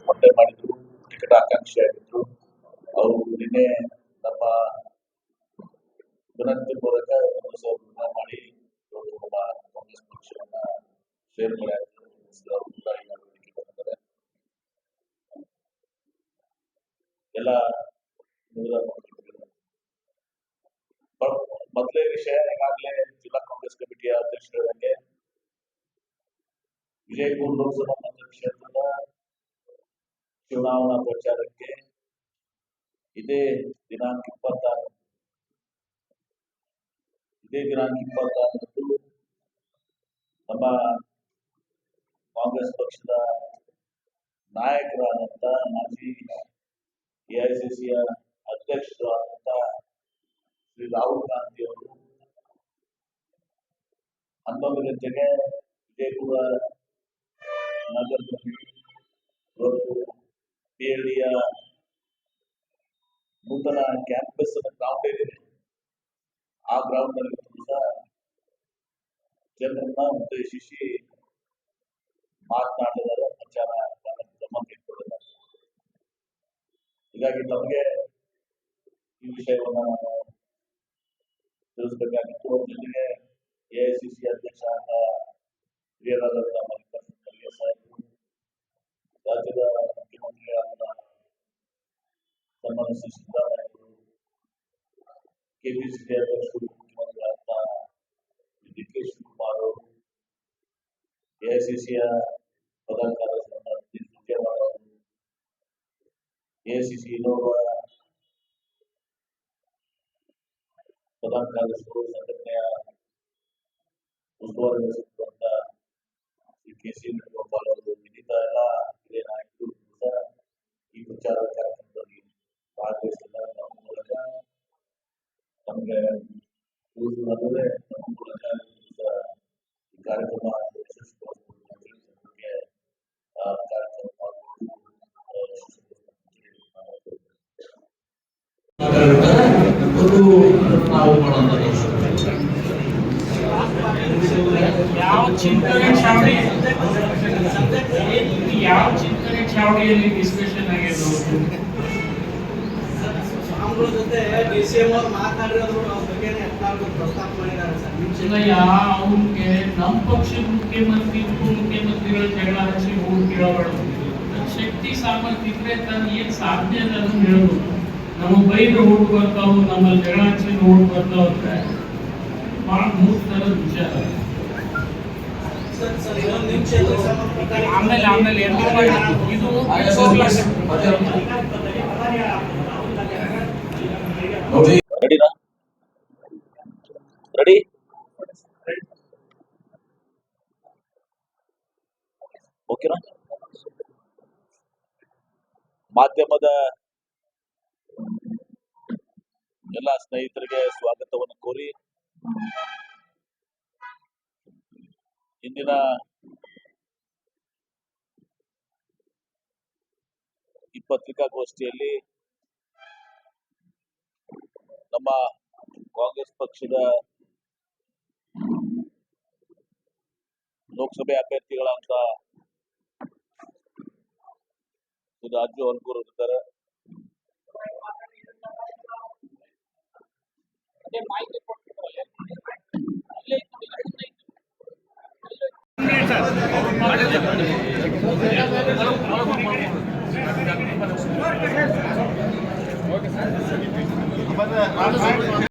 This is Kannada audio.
ಸ್ಪರ್ಧೆ ಮಾಡಿದ್ರು ಟಿಕೆಟ್ ಆಕಾಂಕ್ಷಿ ಆಗಿದ್ರು. ಅವರು ನಿನ್ನೆ ನಮ್ಮ ವಿನಂತಿ ಮೂಲಕ ಮಾಡಿ ಕಾಂಗ್ರೆಸ್ ಪಕ್ಷವನ್ನ ಶೇರ್ ಮಾಡಿ ಎಲ್ಲ ಮೊದಲೇ ವಿಷಯ, ಈಗಾಗಲೇ ಜಿಲ್ಲಾ ಕಾಂಗ್ರೆಸ್ ಕಮಿಟಿಯ ಅಧ್ಯಕ್ಷರಾದಂಗೆ ವಿಜಯಪುರ ಲೋಕಸಭಾ ಮತಕ್ಷೇತ್ರದ ಚುನಾವಣಾ ಪ್ರಚಾರಕ್ಕೆ ಇದೇ ದಿನಾಂಕ ಇಪ್ಪತ್ತಾರು. ಇದೇ ದಿನಾಂಕ ಇಪ್ಪತ್ತಾರರಂದು ನಮ್ಮ ಕಾಂಗ್ರೆಸ್ ಪಕ್ಷದ ನಾಯಕರಾದಂಥ ಮಾಜಿ ಎಐಸಿಸಿಯ ಅಧ್ಯಕ್ಷರಾದಂಥ ಶ್ರೀ ರಾಹುಲ್ ಗಾಂಧಿ ಅವರು ಹನ್ನೊಂದು ಗಂಟೆಗೆ ವಿಜಯಪುರ ನಗರದಲ್ಲಿ ಪಿಎಲ್ಡಿಯ ನೂತನ ಕ್ಯಾಂಪಸ್ ಗ್ರೌಂಡ್ ಏನಿದೆ ಆ ಗ್ರೌಂಡ್ನಲ್ಲಿ ಸಹ ಜನರನ್ನ ಉದ್ದೇಶಿಸಿ ಮಾತನಾಡಿದರೆ ಪ್ರಚಾರ ಕ್ರಮ ಕೈಗೊಂಡಿದ್ದಾರೆ. ಹೀಗಾಗಿ ತಮಗೆ ಈ ವಿಷಯವನ್ನ ನಾನು ತಿಳಿಸಬೇಕಾಗಿತ್ತು. ಜೊತೆಗೆ ಎಐಸಿಸಿ ಅಧ್ಯಕ್ಷ ಅಂತ ಹಿರಿಯರಾದಂಥ ಮಲ್ಲಿಕಾರ್ಜುನ ಖರ್ಗೆ ಸಾಹೇಬರು ರಾಜ್ಯದ ಮುಖ್ಯಮಂತ್ರಿಗಳಾದ ಸನ್ಮಾನ್ಯ ಶ್ರೀ ಸಿದ್ದರಾಮಯ್ಯ ಅವರು ಕೆಪಿಸಿಸಿ ಅಧ್ಯಕ್ಷರು ಮುಖ್ಯಮಂತ್ರಿಗಳಾದ ಡಿ ಕೆ ಶಿವಕುಮಾರ್ ಅವರು ಎಐಸಿಸಿಯ ಪ್ರಧಾನ ಕಾರ್ಯದರ್ಶಿ ರತೀಶ್ ಸುರ್ಜೇವಾಲ ಅವರು ಎಐಸಿಸಿ ಇನ್ನೋರ್ವ ಪ್ರಧಾನ ಕಾರ್ಯದರ್ಶಿಗಳು ಸಂಘಟನೆಯ ಉಸ್ತುವಾರಿ ವಹಿಸಿರುವಂತ ಶ್ರೀ ಕೆ ಸಿ ನಮಗೆ ತಿಳಿಸುವುದಾದರೆ ನಮ್ಮ ಮೂಲಕ ಸಹ ಈ ಕಾರ್ಯಕ್ರಮ ಯಶಸ್ವಿಗೊಳಿಸಬಹುದು ಅಂತ ಹೇಳಿ ಜನರಿಗೆ ಆ ಕಾರ್ಯಕ್ರಮ ಪಾಲ್ಗೊಂಡು, ಆ, ಯಶಸ್ವಿಗೊಳಿಸಬೇಕು ಅಂತ ಹೇಳಿ ನಾನು ಕೇಳ್ತೇನೆ. ಅದು ನಾವು ಮಾಡುವಂಥದ್ದು ಯಾವ ಚಿಂತನೆ ಚಾವಡಿ ಇದು ಯಾವ ಚಿಂತನೆ ಚಾವಡಿಯಲ್ಲಿ ಡಿಸ್ಕಷನ್ ಆಗಿದೆ ಸ್ವಾಮಿಗಳ ಜೊತೆ ಡಿ ಸಿ ಎಂ ಅವ್ರು ಮಾತನಾಡಿರೋದು ಅವ್ರ ಬಗ್ಗೆ ಯತ್ನಾಳ್ ಪ್ರಸ್ತಾಪ ಮಾಡಿದ್ದಾರೆ ಸರ್ ನಿಮ್ಮ ಕ್ಷೇತ್ರ- ಅವ್ರಿಗೆ ನಮ್ಮ ಪಕ್ಷದ ಮುಖ್ಯಮಂತ್ರಿ ಜಗಳ ಹಚ್ಚಿ ಕೇಳಬಾರ್ದು ತನ್ನ ಶಕ್ತಿ ಸಾಮರ್ಥ್ಯ ಇದ್ರೆ ತನ್ನ ಏನ್ ಸಾಧ್ಯ ಅದನ್ನ ಹೇಳ್ಬೋದು ನಮ್ಮ ಬೈದು ಓಟ್ ಬರ್ತಾವು ನಮ್ಮ ಜಗಳ ಹಚ್ಚಿ ಓಟ್ ಬರ್ತಾವ ಅಂದ್ರೆ ಬಹಳ ಮೂರ್ ತರದ ವಿಚಾರ ಆಮೇಲೆ ಆಮೇಲೆ ಇದು ರೆಡಿ? ಓಕೆನಾ? ಮಾಧ್ಯಮದ ಎಲ್ಲ ಸ್ನೇಹಿತರಿಗೆ ಸ್ವಾಗತವನ್ನು ಕೋರಿ ಇಂದಿನ ಈ ಪತ್ರಿಕಾಗೋಷ್ಠಿಯಲ್ಲಿ ನಮ್ಮ ಕಾಂಗ್ರೆಸ್ ಪಕ್ಷದ ಲೋಕಸಭೆ ಅಭ್ಯರ್ಥಿಗಳಂತ ಶ್ರೀ ರಾಜು ಅಲ್ಗೂರ್ ಇದ್ದಾರೆ Hadi. Hadi.